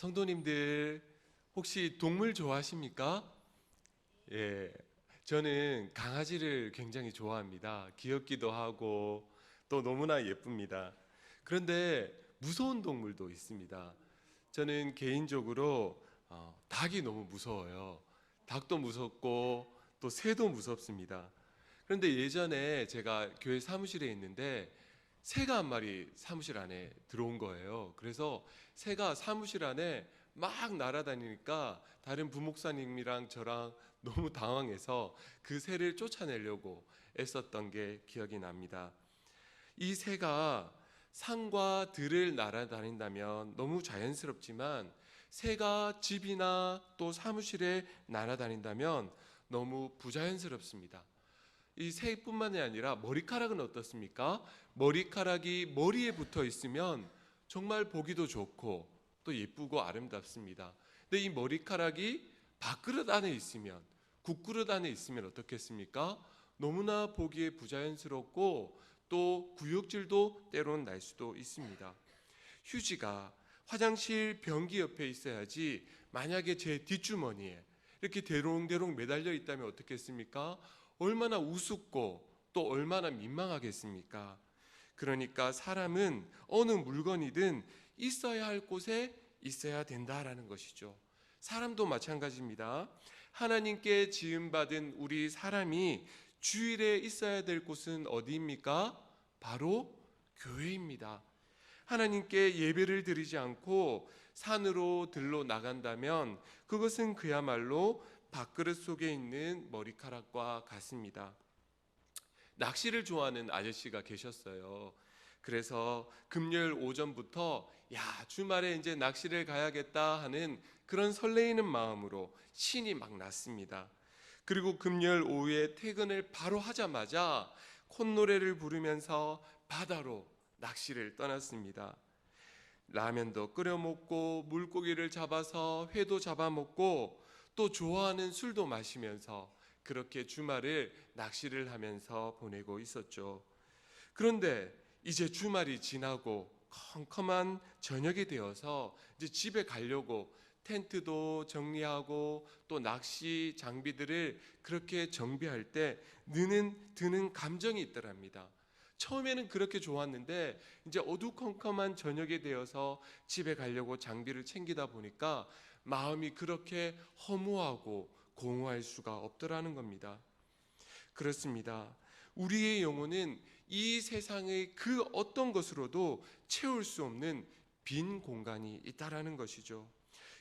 성도님들 혹시 동물 좋아하십니까? 예. 저는 강아지를 굉장히 좋아합니다. 귀엽기도 하고 또 너무나 예쁩니다. 그런데 무서운 동물도 있습니다. 저는 개인적으로 어, 닭이 너무 무서워요. 닭도 무섭고 또 새도 무섭습니다. 그런데 예전에 제가 교회 사무실에 있는데 새가 한 마리 사무실 안에 들어온 거예요. 그래서 새가 사무실 안에 막 날아다니니까 다른 부목사님이랑 저랑 너무 당황해서 그 새를 쫓아내려고 애썼던 게 기억이 납니다. 이 새가 산과 들을 날아다닌다면 너무 자연스럽지만 새가 집이나 또 사무실에 날아다닌다면 너무 부자연스럽습니다. 이 새뿐만이 아니라 머리카락은 어떻습니까? 머리카락이 머리에 붙어 있으면 정말 보기도 좋고 또 예쁘고 아름답습니다. 근데 이 머리카락이 밥그릇 안에 있으면 국그릇 안에 있으면 어떻겠습니까? 너무나 보기에 부자연스럽고 또 구역질도 때로는 날 수도 있습니다. 휴지가 화장실 변기 옆에 있어야지 만약에 제 뒷주머니에 이렇게 대롱대롱 매달려 있다면 어떻겠습니까? 얼마나 우습고 또 얼마나 민망하겠습니까? 그러니까 사람은 어느 물건이든 있어야 할 곳에 있어야 된다라는 것이죠. 사람도 마찬가지입니다. 하나님께 지음받은 우리 사람이 주일에 있어야 될 곳은 어디입니까? 바로 교회입니다. 하나님께 예배를 드리지 않고 산으로 들러 나간다면 그것은 그야말로 밥그릇 속에 있는 머리카락과 같습니다. 낚시를 좋아하는 아저씨가 계셨어요. 그래서 금요일 오전부터 야 주말에 이제 낚시를 가야겠다 하는 그런 설레이는 마음으로 신이 막 났습니다. 그리고 금요일 오후에 퇴근을 바로 하자마자 콧노래를 부르면서 바다로 낚시를 떠났습니다. 라면도 끓여 먹고 물고기를 잡아서 회도 잡아 먹고 또 좋아하는 술도 마시면서 그렇게 주말을 낚시를 하면서 보내고 있었죠. 그런데 이제 주말이 지나고 컴컴한 저녁이 되어서 이제 집에 가려고 텐트도 정리하고 또 낚시 장비들을 그렇게 정비할 때 느는 드는 감정이 있더랍니다. 처음에는 그렇게 좋았는데 이제 어두컴컴한 저녁이 되어서 집에 가려고 장비를 챙기다 보니까 마음이 그렇게 허무하고 공허할 수가 없더라는 겁니다. 그렇습니다. 우리의 영혼은 이 세상의 그 어떤 것으로도 채울 수 없는 빈 공간이 있다라는 것이죠.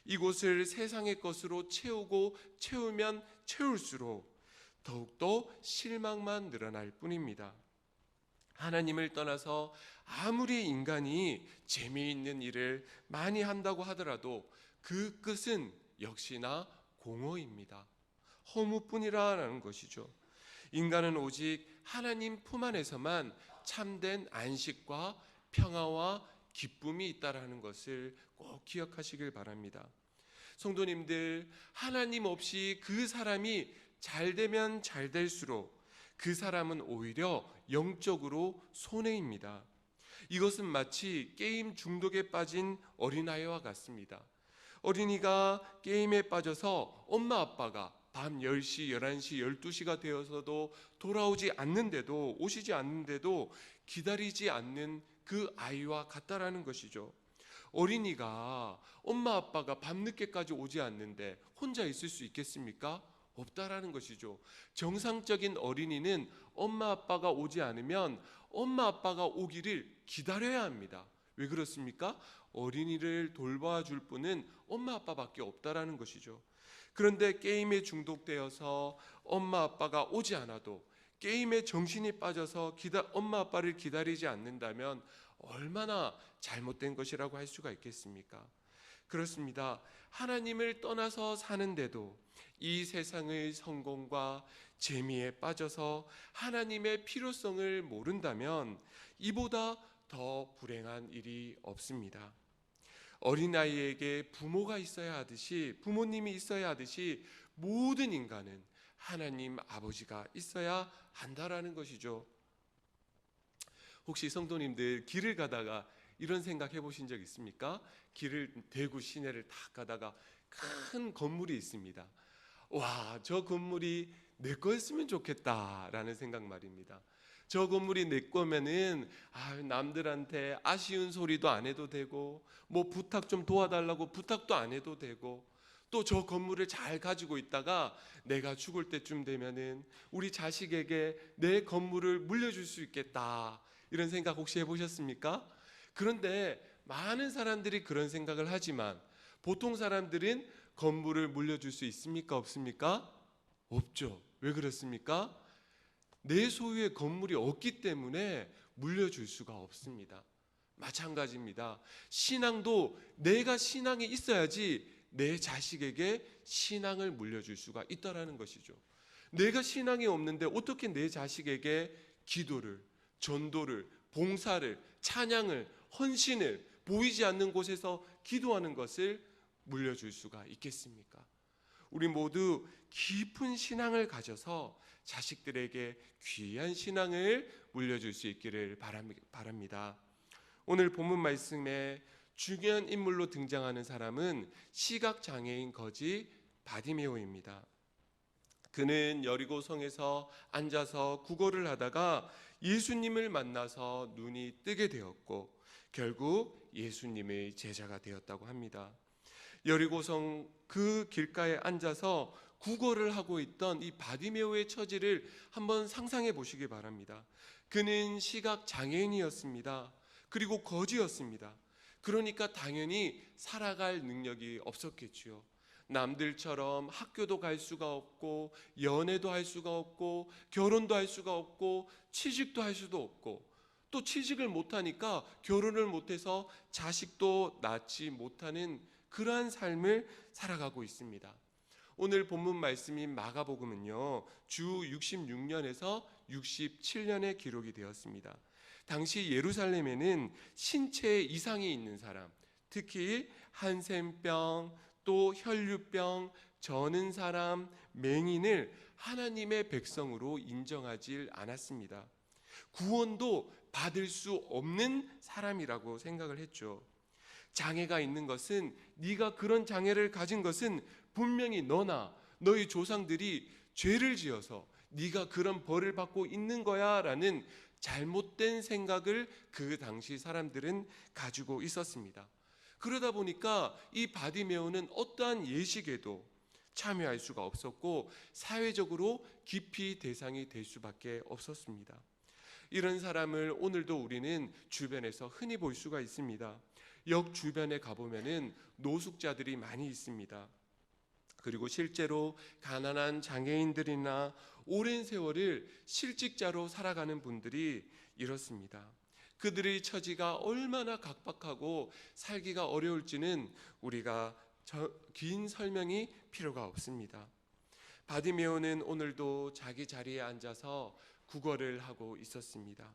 이곳을 세상의 것으로 채우고 채우면 채울수록 더욱더 실망만 늘어날 뿐입니다. 하나님을 떠나서 아무리 인간이 재미있는 일을 많이 한다고 하더라도 그 끝은 역시나 공허입니다. 허무뿐이라는 것이죠. 인간은 오직 하나님 품 안에서만 참된 안식과 평화와 기쁨이 있다라는 것을 꼭 기억하시길 바랍니다. 성도님들, 하나님 없이 그 사람이 잘 되면 잘 될수록 그 사람은 오히려 영적으로 손해입니다. 이것은 마치 게임 중독에 빠진 어린아이와 같습니다. 어린이가 게임에 빠져서 엄마 아빠가 밤 10시, 11시, 12시가 되어서도 돌아오지 않는데도 오시지 않는데도 기다리지 않는 그 아이와 같다라는 것이죠. 어린이가 엄마 아빠가 밤늦게까지 오지 않는데 혼자 있을 수 있겠습니까? 없다라는 것이죠. 정상적인 어린이는 엄마 아빠가 오지 않으면 엄마 아빠가 오기를 기다려야 합니다. 왜 그렇습니까? 어린이를 돌봐 줄 분은 엄마 아빠밖에 없다라는 것이죠. 그런데 게임에 중독되어서 엄마 아빠가 오지 않아도 게임에 정신이 빠져서 기다, 엄마 아빠를 기다리지 않는다면 얼마나 잘못된 것이라고 할 수가 있겠습니까? 그렇습니다. 하나님을 떠나서 사는데도 이 세상의 성공과 재미에 빠져서 하나님의 필요성을 모른다면 이보다 더 불행한 일이 없습니다. 어린아이에게 부모가 있어야 하듯이 부모님이 있어야 하듯이 모든 인간은 하나님 아버지가 있어야 한다라는 것이죠. 혹시 성도님들 길을 가다가 이런 생각 해보신 적 있습니까? 길을 대구 시내를 탁 가다가 큰 건물이 있습니다. 와, 저 건물이 내 거였으면 좋겠다라는 생각 말입니다. 저 건물이 내 거면은 아, 남들한테 아쉬운 소리도 안 해도 되고 뭐 부탁 좀 도와달라고 부탁도 안 해도 되고 또 저 건물을 잘 가지고 있다가 내가 죽을 때쯤 되면은 우리 자식에게 내 건물을 물려줄 수 있겠다 이런 생각 혹시 해보셨습니까? 그런데 많은 사람들이 그런 생각을 하지만 보통 사람들은 건물을 물려줄 수 있습니까 없습니까? 없죠. 왜 그렇습니까? 내 소유의 건물이 없기 때문에 물려줄 수가 없습니다. 마찬가지입니다. 신앙도 내가 신앙이 있어야지 내 자식에게 신앙을 물려줄 수가 있다라는 것이죠. 내가 신앙이 없는데 어떻게 내 자식에게 기도를, 전도를, 봉사를, 찬양을, 헌신을 보이지 않는 곳에서 기도하는 것을 물려줄 수가 있겠습니까? 우리 모두 깊은 신앙을 가져서 자식들에게 귀한 신앙을 물려줄 수 있기를 바랍니다. 오늘 본문 말씀에 중요한 인물로 등장하는 사람은 시각 장애인 거지 바디메오입니다. 그는 여리고 성에서 앉아서 구걸을 하다가 예수님을 만나서 눈이 뜨게 되었고 결국 예수님의 제자가 되었다고 합니다. 여리고성 그 길가에 앉아서 구걸을 하고 있던 이 바디메오의 처지를 한번 상상해 보시기 바랍니다. 그는 시각 장애인이었습니다. 그리고 거지였습니다. 그러니까 당연히 살아갈 능력이 없었겠지요. 남들처럼 학교도 갈 수가 없고 연애도 할 수가 없고 결혼도 할 수가 없고 취직도 할 수도 없고 또 취직을 못하니까 결혼을 못해서 자식도 낳지 못하는 그러한 삶을 살아가고 있습니다. 오늘 본문 말씀인 마가복음은요 주 66년에서 67년에 기록이 되었습니다. 당시 예루살렘에는 신체에 이상이 있는 사람, 특히 한센병, 또 혈류병, 저는 사람, 맹인을 하나님의 백성으로 인정하지 않았습니다. 구원도 받을 수 없는 사람이라고 생각을 했죠. 장애가 있는 것은 네가 그런 장애를 가진 것은 분명히 너나 너희 조상들이 죄를 지어서 네가 그런 벌을 받고 있는 거야라는 잘못된 생각을 그 당시 사람들은 가지고 있었습니다. 그러다 보니까 이 바디메오는 어떠한 예식에도 참여할 수가 없었고 사회적으로 깊이 대상이 될 수밖에 없었습니다. 이런 사람을 오늘도 우리는 주변에서 흔히 볼 수가 있습니다. 역 주변에 가보면은 노숙자들이 많이 있습니다. 그리고 실제로 가난한 장애인들이나 오랜 세월을 실직자로 살아가는 분들이 이렇습니다. 그들의 처지가 얼마나 각박하고 살기가 어려울지는 우리가 저- 긴 설명이 필요가 없습니다. 바디메오는 오늘도 자기 자리에 앉아서 구걸을 하고 있었습니다.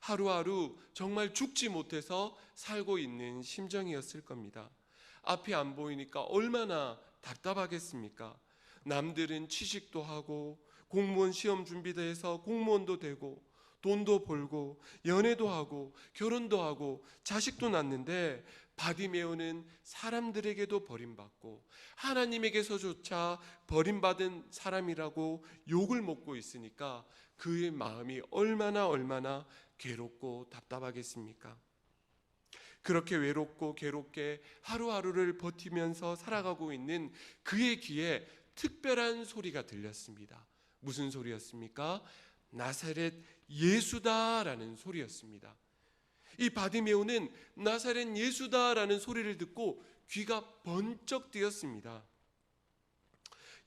하루하루 정말 죽지 못해서 살고 있는 심정이었을 겁니다. 앞이 안 보이니까 얼마나 답답하겠습니까? 남들은 취직도 하고 공무원 시험 준비도 해서 공무원도 되고 돈도 벌고 연애도 하고 결혼도 하고 자식도 낳는데 바디메오는 사람들에게도 버림받고 하나님에게서조차 버림받은 사람이라고 욕을 먹고 있으니까 그의 마음이 얼마나 얼마나 괴롭고 답답하겠습니까? 그렇게 외롭고 괴롭게 하루하루를 버티면서 살아가고 있는 그의 귀에 특별한 소리가 들렸습니다. 무슨 소리였습니까? 나사렛 예수다라는 소리였습니다. 이 바디메오는 나사렛 예수다라는 소리를 듣고 귀가 번쩍 뜨였습니다.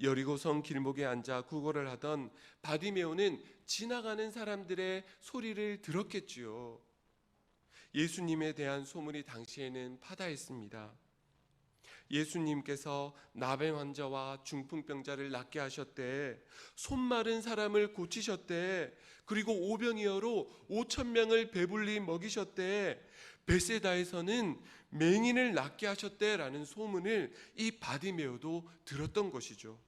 여리고성 길목에 앉아 구걸을 하던 바디메오는 지나가는 사람들의 소리를 들었겠지요. 예수님에 대한 소문이 당시에는 파다했습니다. 예수님께서 나병 환자와 중풍병자를 낫게 하셨대. 손 마른 사람을 고치셨대. 그리고 오병이어로 5천 명을 배불리 먹이셨대. 베세다에서는 맹인을 낫게 하셨대라는 소문을 이 바디메오도 들었던 것이죠.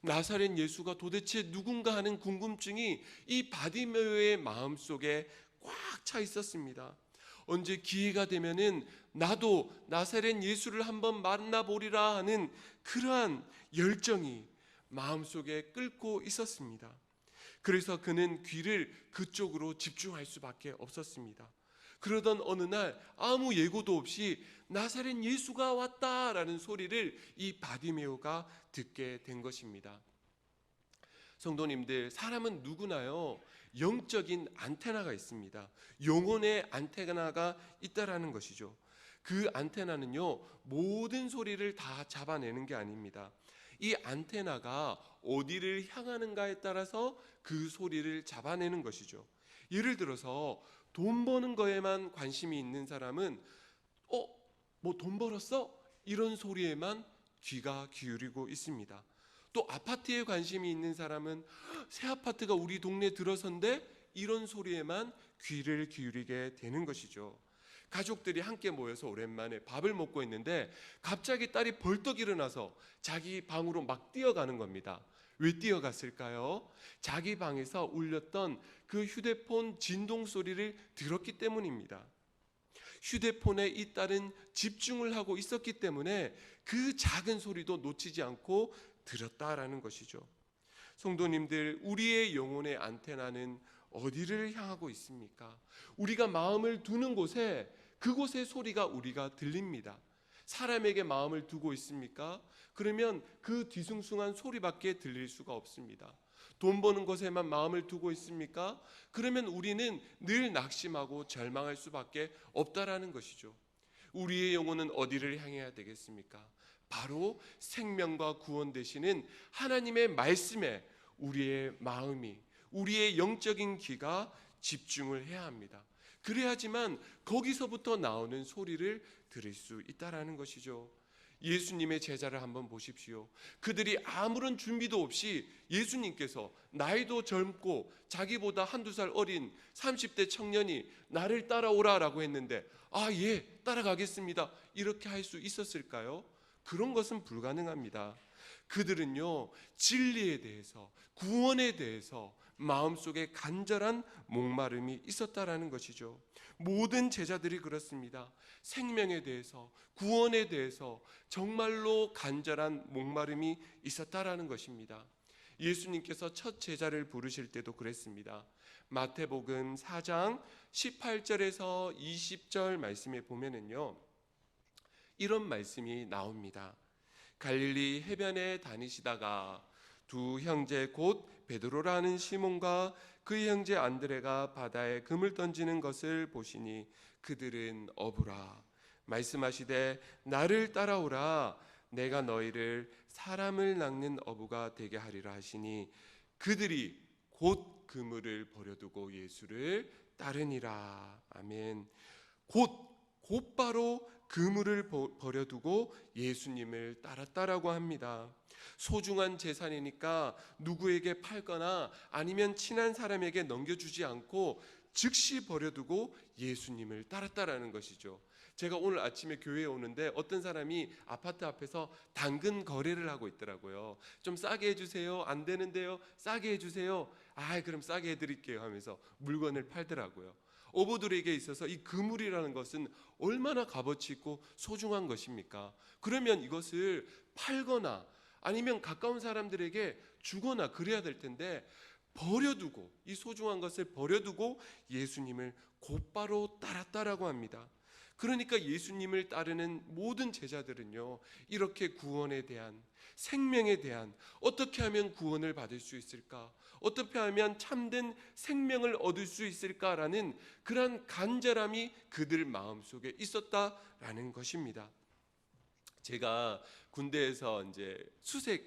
나사렛 예수가 도대체 누군가 하는 궁금증이 이 바디메오의 마음속에 꽉 차 있었습니다. 언제 기회가 되면은 나도 나사렛 예수를 한번 만나보리라 하는 그러한 열정이 마음속에 끓고 있었습니다. 그래서 그는 귀를 그쪽으로 집중할 수밖에 없었습니다. 그러던 어느 날 아무 예고도 없이 나사렛 예수가 왔다라는 소리를 이 바디메오가 듣게 된 것입니다. 성도님들, 사람은 누구나요, 영적인 안테나가 있습니다. 영혼의 안테나가 있다라는 것이죠. 그 안테나는요, 모든 소리를 다 잡아내는 게 아닙니다. 이 안테나가 어디를 향하는가에 따라서 그 소리를 잡아내는 것이죠. 예를 들어서 돈 버는 거에만 관심이 있는 사람은 어, 뭐 돈 벌었어? 이런 소리에만 귀가 기울이고 있습니다. 또 아파트에 관심이 있는 사람은 새 아파트가 우리 동네 들어선데 이런 소리에만 귀를 기울이게 되는 것이죠. 가족들이 함께 모여서 오랜만에 밥을 먹고 있는데 갑자기 딸이 벌떡 일어나서 자기 방으로 막 뛰어가는 겁니다. 왜 뛰어갔을까요? 자기 방에서 울렸던 그 휴대폰 진동 소리를 들었기 때문입니다. 휴대폰에 이 딸은 집중을 하고 있었기 때문에 그 작은 소리도 놓치지 않고 들었다라는 것이죠. 성도님들, 우리의 영혼의 안테나는 어디를 향하고 있습니까? 우리가 마음을 두는 곳에 그곳의 소리가 우리가 들립니다. 사람에게 마음을 두고 있습니까? 그러면 그 뒤숭숭한 소리밖에 들릴 수가 없습니다. 돈 버는 것에만 마음을 두고 있습니까? 그러면 우리는 늘 낙심하고 절망할 수밖에 없다라는 것이죠. 우리의 영혼은 어디를 향해야 되겠습니까? 바로 생명과 구원 되시는 하나님의 말씀에 우리의 마음이 우리의 영적인 귀가 집중을 해야 합니다. 그래야지만 거기서부터 나오는 소리를 들을 수 있다라는 것이죠. 예수님의 제자를 한번 보십시오. 그들이 아무런 준비도 없이 예수님께서 나이도 젊고 자기보다 한두 살 어린 30대 청년이 나를 따라오라라고 했는데 아, 예, 따라가겠습니다. 이렇게 할 수 있었을까요? 그런 것은 불가능합니다. 그들은요, 진리에 대해서, 구원에 대해서 마음속에 간절한 목마름이 있었다라는 것이죠. 모든 제자들이 그렇습니다. 생명에 대해서, 구원에 대해서 정말로 간절한 목마름이 있었다라는 것입니다. 예수님께서 첫 제자를 부르실 때도 그랬습니다. 마태복음 4장 18절에서 20절 말씀에 보면은요. 이런 말씀이 나옵니다. 갈릴리 해변에 다니시다가 두 형제 곧 베드로라는 시몬과 그의 형제 안드레가 바다에 금을 던지는 것을 보시니 그들은 어부라. 말씀하시되 나를 따라오라. 내가 너희를 사람을 낚는 어부가 되게 하리라 하시니 그들이 곧 그물을 버려두고 예수를 따르니라. 아멘. 곧 곧바로 그물을 버려두고 예수님을 따랐다라고 합니다. 소중한 재산이니까 누구에게 팔거나 아니면 친한 사람에게 넘겨주지 않고 즉시 버려두고 예수님을 따랐다라는 것이죠. 제가 오늘 아침에 교회에 오는데 어떤 사람이 아파트 앞에서 당근 거래를 하고 있더라고요. 좀 싸게 해주세요. 안 되는데요. 싸게 해주세요. 아, 그럼 싸게 해드릴게요 하면서 물건을 팔더라고요. 어부들에게 있어서 이 그물이라는 것은 얼마나 값어치 있고 소중한 것입니까? 그러면 이것을 팔거나 아니면 가까운 사람들에게 주거나 그래야 될 텐데 버려두고 이 소중한 것을 버려두고 예수님을 곧바로 따랐다라고 합니다. 그러니까 예수님을 따르는 모든 제자들은요, 이렇게 구원에 대한, 생명에 대한, 어떻게 하면 구원을 받을 수 있을까? 어떻게 하면 참된 생명을 얻을 수 있을까라는 그러한 간절함이 그들 마음속에 있었다라는 것입니다. 제가 군대에서 이제 수색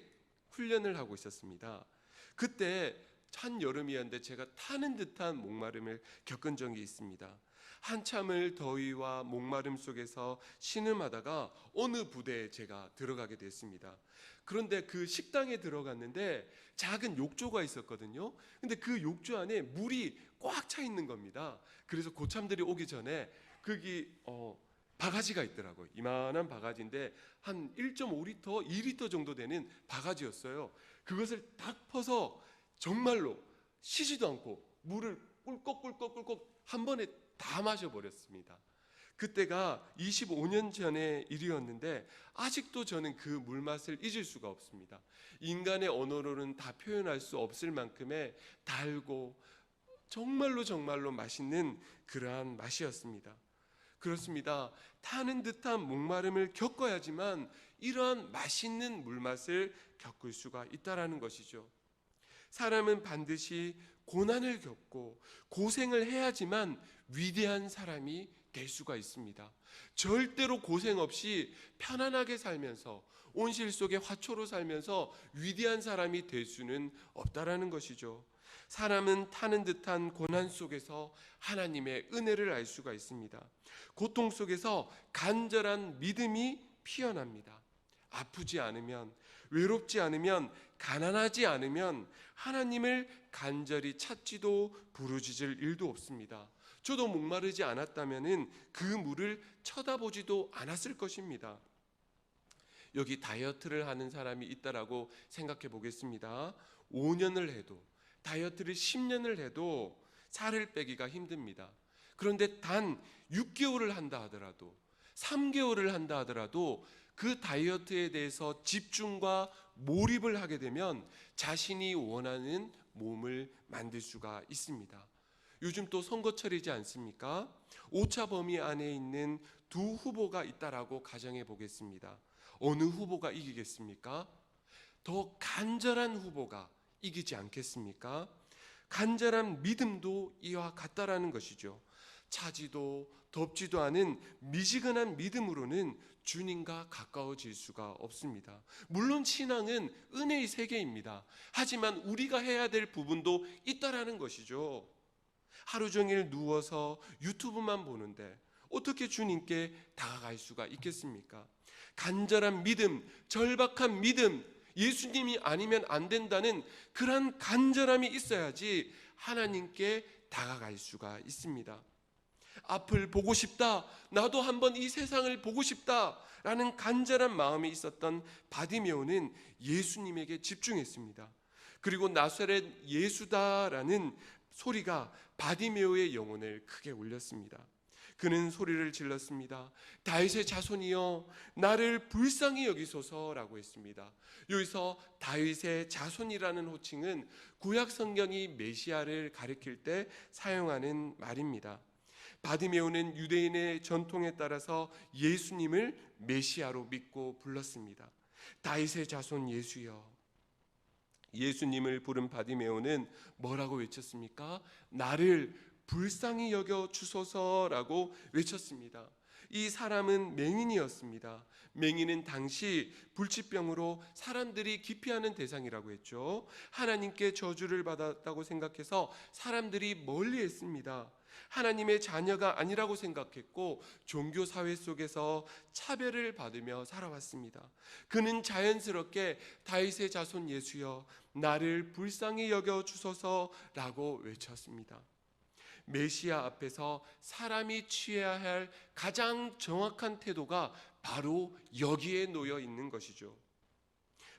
훈련을 하고 있었습니다. 그때 한 여름이었는데 제가 타는 듯한 목마름을 겪은 적이 있습니다. 한참을 더위와 목마름 속에서 신음하다가 어느 부대에 제가 들어가게 됐습니다. 그런데 그 식당에 들어갔는데 작은 욕조가 있었거든요. 근데 그 욕조 안에 물이 꽉 차 있는 겁니다. 그래서 고참들이 오기 전에 거기 어 바가지가 있더라고요. 이만한 바가지인데 한 1.5리터, 2리터 정도 되는 바가지였어요. 그것을 딱 퍼서 정말로 쉬지도 않고 물을 꿀꺽꿀꺽꿀꺽 한 번에 다 마셔버렸습니다. 그때가 25년 전의 일이었는데 아직도 저는 그 물맛을 잊을 수가 없습니다. 인간의 언어로는 다 표현할 수 없을 만큼의 달고 정말로 정말로 맛있는 그러한 맛이었습니다. 그렇습니다. 타는 듯한 목마름을 겪어야지만 이러한 맛있는 물맛을 겪을 수가 있다라는 것이죠. 사람은 반드시 고난을 겪고 고생을 해야지만 위대한 사람이 될 수가 있습니다. 절대로 고생 없이 편안하게 살면서 온실 속의 화초로 살면서 위대한 사람이 될 수는 없다라는 것이죠. 사람은 타는 듯한 고난 속에서 하나님의 은혜를 알 수가 있습니다. 고통 속에서 간절한 믿음이 피어납니다. 아프지 않으면, 외롭지 않으면, 가난하지 않으면 하나님을 간절히 찾지도 부르짖을 일도 없습니다. 저도 목마르지 않았다면은 그 물을 쳐다보지도 않았을 것입니다. 여기 다이어트를 하는 사람이 있다라고 생각해 보겠습니다. 5년을 해도 다이어트를 10년을 해도 살을 빼기가 힘듭니다. 그런데 단 6개월을 한다 하더라도 3개월을 한다 하더라도 그 다이어트에 대해서 집중과 몰입을 하게 되면 자신이 원하는 몸을 만들 수가 있습니다. 요즘 또 선거철이지 않습니까? 오차 범위 안에 있는 두 후보가 있다라고 가정해 보겠습니다. 어느 후보가 이기겠습니까? 더 간절한 후보가 이기지 않겠습니까? 간절한 믿음도 이와 같다라는 것이죠. 차지도 덥지도 않은 미지근한 믿음으로는 주님과 가까워질 수가 없습니다. 물론 신앙은 은혜의 세계입니다. 하지만 우리가 해야 될 부분도 있다라는 것이죠. 하루 종일 누워서 유튜브만 보는데 어떻게 주님께 다가갈 수가 있겠습니까? 간절한 믿음, 절박한 믿음, 예수님이 아니면 안 된다는 그러한 간절함이 있어야지 하나님께 다가갈 수가 있습니다. 앞을 보고 싶다. 나도 한번 이 세상을 보고 싶다. 라는 간절한 마음이 있었던 바디메오는 예수님에게 집중했습니다. 그리고 나사렛 예수다라는 소리가 바디메오의 영혼을 크게 울렸습니다. 그는 소리를 질렀습니다. 다윗의 자손이여 나를 불쌍히 여기소서라고 했습니다. 여기서 다윗의 자손이라는 호칭은 구약 성경이 메시아를 가리킬 때 사용하는 말입니다. 바디메오는 유대인의 전통에 따라서 예수님을 메시아로 믿고 불렀습니다. 다윗의 자손 예수여 예수님을 부른 바디메오는 뭐라고 외쳤습니까? 나를 불쌍히 여겨 주소서라고 외쳤습니다. 이 사람은 맹인이었습니다. 맹인은 당시 불치병으로 사람들이 기피하는 대상이라고 했죠. 하나님께 저주를 받았다고 생각해서 사람들이 멀리 했습니다. 하나님의 자녀가 아니라고 생각했고 종교 사회 속에서 차별을 받으며 살아왔습니다. 그는 자연스럽게 다윗의 자손 예수여 나를 불쌍히 여겨 주소서라고 외쳤습니다. 메시아 앞에서 사람이 취해야 할 가장 정확한 태도가 바로 여기에 놓여 있는 것이죠.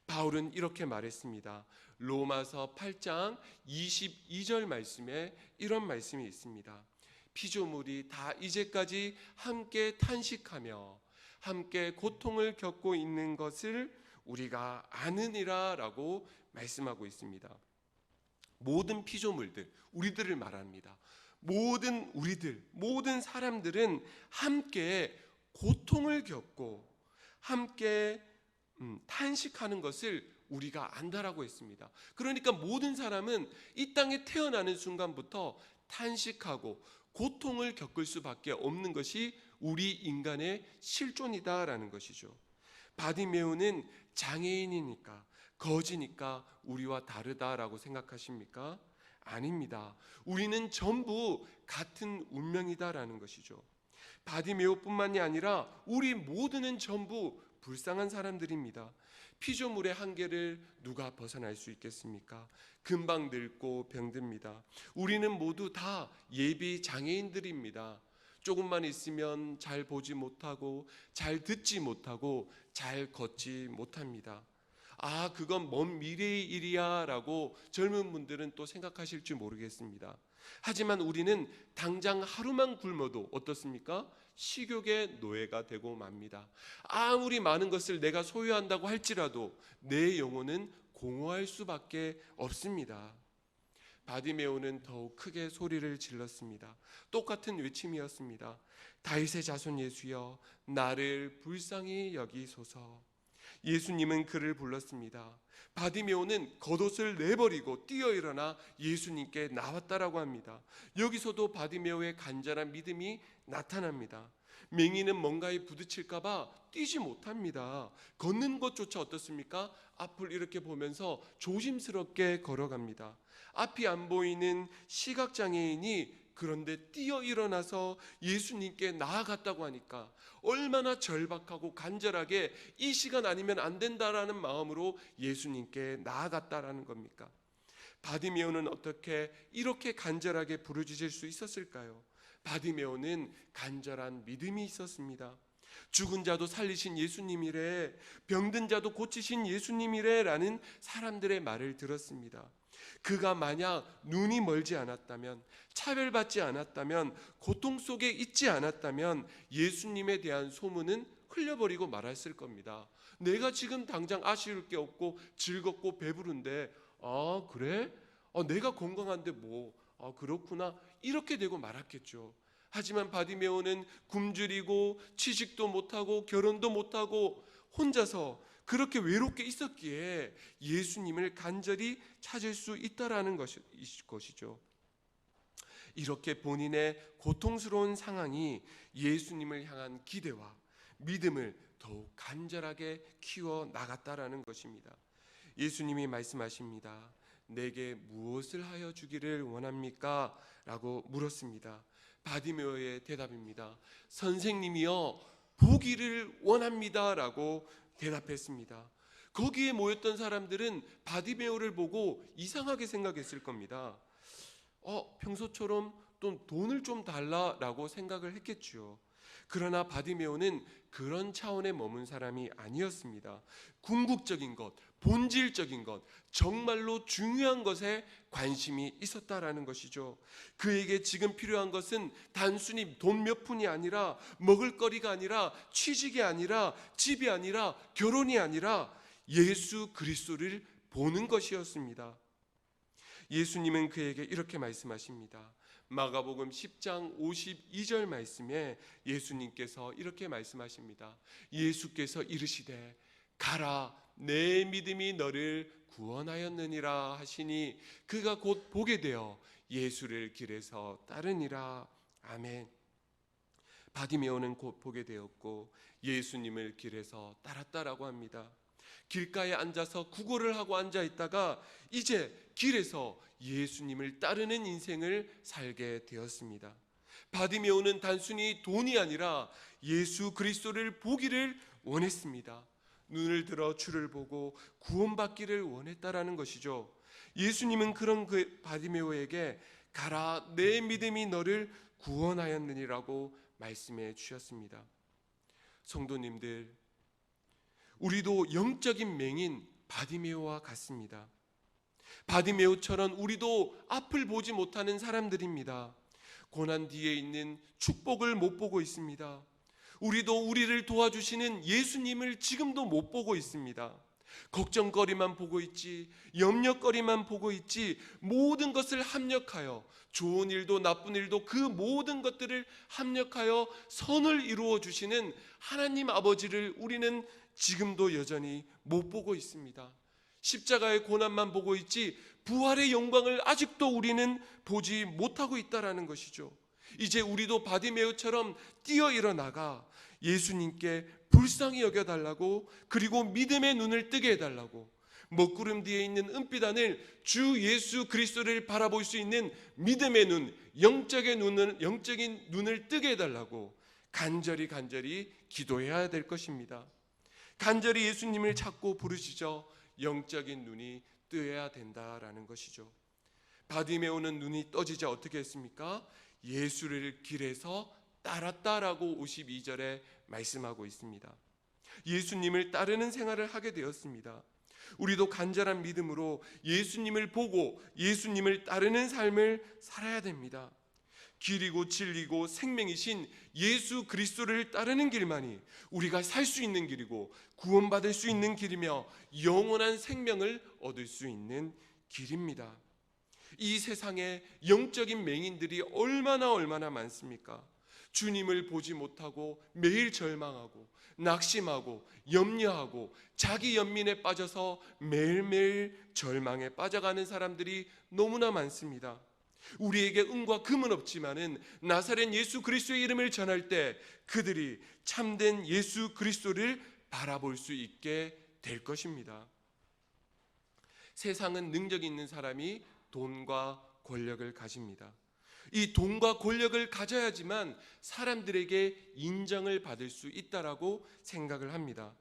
바울은 이렇게 말했습니다. 로마서 8장 22절 말씀에 이런 말씀이 있습니다. 피조물이 다 이제까지 함께 탄식하며 함께 고통을 겪고 있는 것을 우리가 아느니라라고 말씀하고 있습니다. 모든 피조물들, 우리들을 말합니다. 모든 우리들, 모든 사람들은 함께 고통을 겪고 함께 음, 탄식하는 것을 우리가 안다라고 했습니다. 그러니까 모든 사람은 이 땅에 태어나는 순간부터 탄식하고 고통을 겪을 수밖에 없는 것이 우리 인간의 실존이다라는 것이죠. 바디메오는 장애인이니까 거지니까 우리와 다르다라고 생각하십니까? 아닙니다. 우리는 전부 같은 운명이다라는 것이죠. 바디메오뿐만이 아니라 우리 모두는 전부 불쌍한 사람들입니다. 피조물의 한계를 누가 벗어날 수 있겠습니까? 금방 늙고 병듭니다. 우리는 모두 다 예비 장애인들입니다. 조금만 있으면 잘 보지 못하고 잘 듣지 못하고 잘 걷지 못합니다. 아, 그건 먼 미래의 일이야 라고 젊은 분들은 또 생각하실지 모르겠습니다. 하지만 우리는 당장 하루만 굶어도 어떻습니까? 식욕의 노예가 되고 맙니다. 아무리 많은 것을 내가 소유한다고 할지라도 내 영혼은 공허할 수밖에 없습니다. 바디메오는 더욱 크게 소리를 질렀습니다. 똑같은 외침이었습니다. 다윗의 자손 예수여 나를 불쌍히 여기소서. 예수님은 그를 불렀습니다. 바디메오는 겉옷을 내버리고 뛰어 일어나 예수님께 나왔다라고 합니다. 여기서도 바디메오의 간절한 믿음이 나타납니다. 맹인은 뭔가에 부딪힐까봐 뛰지 못합니다. 걷는 것조차 어떻습니까? 앞을 이렇게 보면서 조심스럽게 걸어갑니다. 앞이 안 보이는 시각장애인이 그런데 뛰어 일어나서 예수님께 나아갔다고 하니까 얼마나 절박하고 간절하게 이 시간 아니면 안 된다라는 마음으로 예수님께 나아갔다라는 겁니까? 바디메오는 어떻게 이렇게 간절하게 부르짖을 수 있었을까요? 바디메오는 간절한 믿음이 있었습니다. 죽은 자도 살리신 예수님이래, 병든 자도 고치신 예수님이래라는 사람들의 말을 들었습니다. 그가 만약 눈이 멀지 않았다면, 차별받지 않았다면, 고통 속에 있지 않았다면 예수님에 대한 소문은 흘려버리고 말았을 겁니다. 내가 지금 당장 아쉬울 게 없고 즐겁고 배부른데, 아 그래? 아, 내가 건강한데 뭐? 아 그렇구나. 이렇게 되고 말았겠죠. 하지만 바디메오는 굶주리고 취직도 못하고 결혼도 못하고 혼자서 그렇게 외롭게 있었기에 예수님을 간절히 찾을 수 있다라는 것이- 것이죠. 이렇게 본인의 고통스러운 상황이 예수님을 향한 기대와 믿음을 더욱 간절하게 키워 나갔다라는 것입니다. 예수님이 말씀하십니다. 내게 무엇을 하여 주기를 원합니까? 라고 물었습니다. 바디메오의 대답입니다. 선생님이여 보기를 원합니다라고 대답했습니다. 거기에 모였던 사람들은 바디메오를 보고 이상하게 생각했을 겁니다. 어, 평소처럼 또 돈을 좀 달라라고 생각을 했겠죠. 그러나 바디메오는 그런 차원에 머문 사람이 아니었습니다. 궁극적인 것, 본질적인 것, 정말로 중요한 것에 관심이 있었다라는 것이죠. 그에게 지금 필요한 것은 단순히 돈 몇 푼이 아니라 먹을거리가 아니라 취직이 아니라 집이 아니라 결혼이 아니라 예수 그리스도를 보는 것이었습니다. 예수님은 그에게 이렇게 말씀하십니다. 마가복음 10장 52절 말씀에 예수님께서 이렇게 말씀하십니다. 예수께서 이르시되 가라 내 믿음이 너를 구원하였느니라 하시니 그가 곧 보게 되어 예수를 길에서 따르니라 아멘. 바디메오는 곧 보게 되었고 예수님을 길에서 따랐다라고 합니다. 길가에 앉아서 구걸을 하고 앉아 있다가 이제 길에서 예수님을 따르는 인생을 살게 되었습니다. 바디메오는 단순히 돈이 아니라 예수 그리스도를 보기를 원했습니다. 눈을 들어 주를 보고 구원받기를 원했다라는 것이죠. 예수님은 그런 그 바디메오에게 가라 내 믿음이 너를 구원하였느니라고 말씀해 주셨습니다. 성도님들 우리도 영적인 맹인 바디메오와 같습니다. 바디메오처럼 우리도 앞을 보지 못하는 사람들입니다. 고난 뒤에 있는 축복을 못 보고 있습니다. 우리도 우리를 도와주시는 예수님을 지금도 못 보고 있습니다. 걱정거리만 보고 있지, 염려거리만 보고 있지, 모든 것을 합력하여, 좋은 일도 나쁜 일도 그 모든 것들을 합력하여 선을 이루어 주시는 하나님 아버지를 우리는 지금도 여전히 못 보고 있습니다. 십자가의 고난만 보고 있지 부활의 영광을 아직도 우리는 보지 못하고 있다라는 것이죠. 이제 우리도 바디메오처럼 뛰어 일어나가 예수님께 불쌍히 여겨 달라고 그리고 믿음의 눈을 뜨게 해 달라고 먹구름 뒤에 있는 은빛 하늘 주 예수 그리스도를 바라볼 수 있는 믿음의 눈, 영적인 눈을 영적인 눈을 뜨게 해 달라고 간절히 간절히 기도해야 될 것입니다. 간절히 예수님을 찾고 부르시죠. 영적인 눈이 뜨여야 된다라는 것이죠. 바디메오는 눈이 떠지자 어떻게 했습니까? 예수를 길에서 따랐다라고 52절에 말씀하고 있습니다. 예수님을 따르는 생활을 하게 되었습니다. 우리도 간절한 믿음으로 예수님을 보고 예수님을 따르는 삶을 살아야 됩니다. 길이고 진리고 생명이신 예수 그리스도를 따르는 길만이 우리가 살 수 있는 길이고 구원받을 수 있는 길이며 영원한 생명을 얻을 수 있는 길입니다. 이 세상에 영적인 맹인들이 얼마나 얼마나 많습니까? 주님을 보지 못하고 매일 절망하고 낙심하고 염려하고 자기 연민에 빠져서 매일매일 절망에 빠져가는 사람들이 너무나 많습니다. 우리에게 은과 금은 없지만은 나사렛 예수 그리스도의 이름을 전할 때 그들이 참된 예수 그리스도를 바라볼 수 있게 될 것입니다. 세상은 능력 있는 사람이 돈과 권력을 가집니다. 이 돈과 권력을 가져야지만 사람들에게 인정을 받을 수 있다라고 생각을 합니다.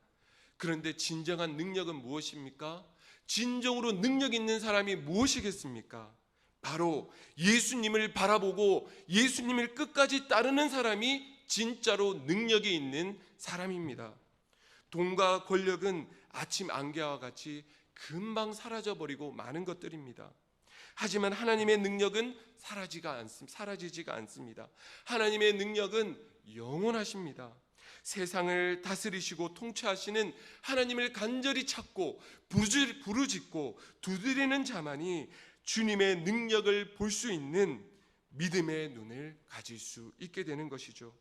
그런데 진정한 능력은 무엇입니까? 진정으로 능력 있는 사람이 무엇이겠습니까? 바로 예수님을 바라보고 예수님을 끝까지 따르는 사람이 진짜로 능력이 있는 사람입니다. 돈과 권력은 아침 안개와 같이 금방 사라져 버리고 많은 것들입니다. 하지만 하나님의 능력은 사라지가 않습, 사라지지가 않습니다. 하나님의 능력은 영원하십니다. 세상을 다스리시고 통치하시는 하나님을 간절히 찾고 부르- 부르짖고 두드리는 자만이 주님의 능력을 볼 수 있는 믿음의 눈을 가질 수 있게 되는 것이죠.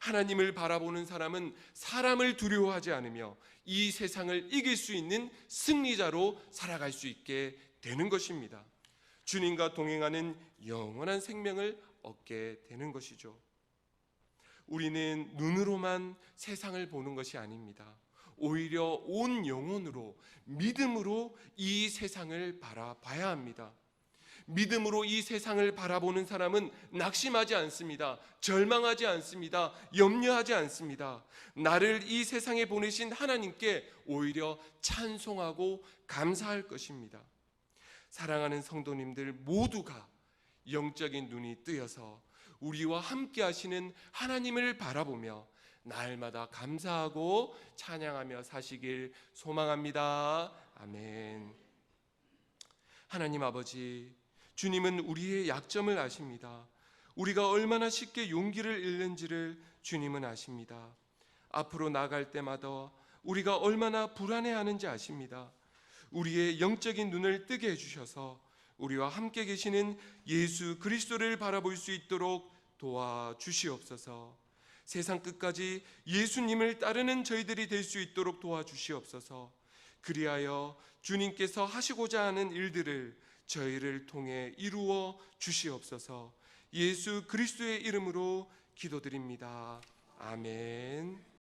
하나님을 바라보는 사람은 사람을 두려워하지 않으며 이 세상을 이길 수 있는 승리자로 살아갈 수 있게 되는 것입니다. 주님과 동행하는 영원한 생명을 얻게 되는 것이죠. 우리는 눈으로만 세상을 보는 것이 아닙니다. 오히려 온 영혼으로 믿음으로 이 세상을 바라봐야 합니다. 믿음으로 이 세상을 바라보는 사람은 낙심하지 않습니다. 절망하지 않습니다. 염려하지 않습니다. 나를 이 세상에 보내신 하나님께 오히려 찬송하고 감사할 것입니다. 사랑하는 성도님들 모두가 영적인 눈이 뜨여서 우리와 함께 하시는 하나님을 바라보며 날마다 감사하고 찬양하며 사시길 소망합니다. 아멘. 하나님 아버지, 주님은 우리의 약점을 아십니다. 우리가 얼마나 쉽게 용기를 잃는지를 주님은 아십니다. 앞으로 나갈 때마다 우리가 얼마나 불안해하는지 아십니다. 우리의 영적인 눈을 뜨게 해주셔서 우리와 함께 계시는 예수 그리스도를 바라볼 수 있도록 도와주시옵소서. 세상 끝까지 예수님을 따르는 저희들이 될 수 있도록 도와주시옵소서. 그리하여 주님께서 하시고자 하는 일들을 저희를 통해 이루어 주시옵소서. 예수 그리스도의 이름으로 기도드립니다. 아멘.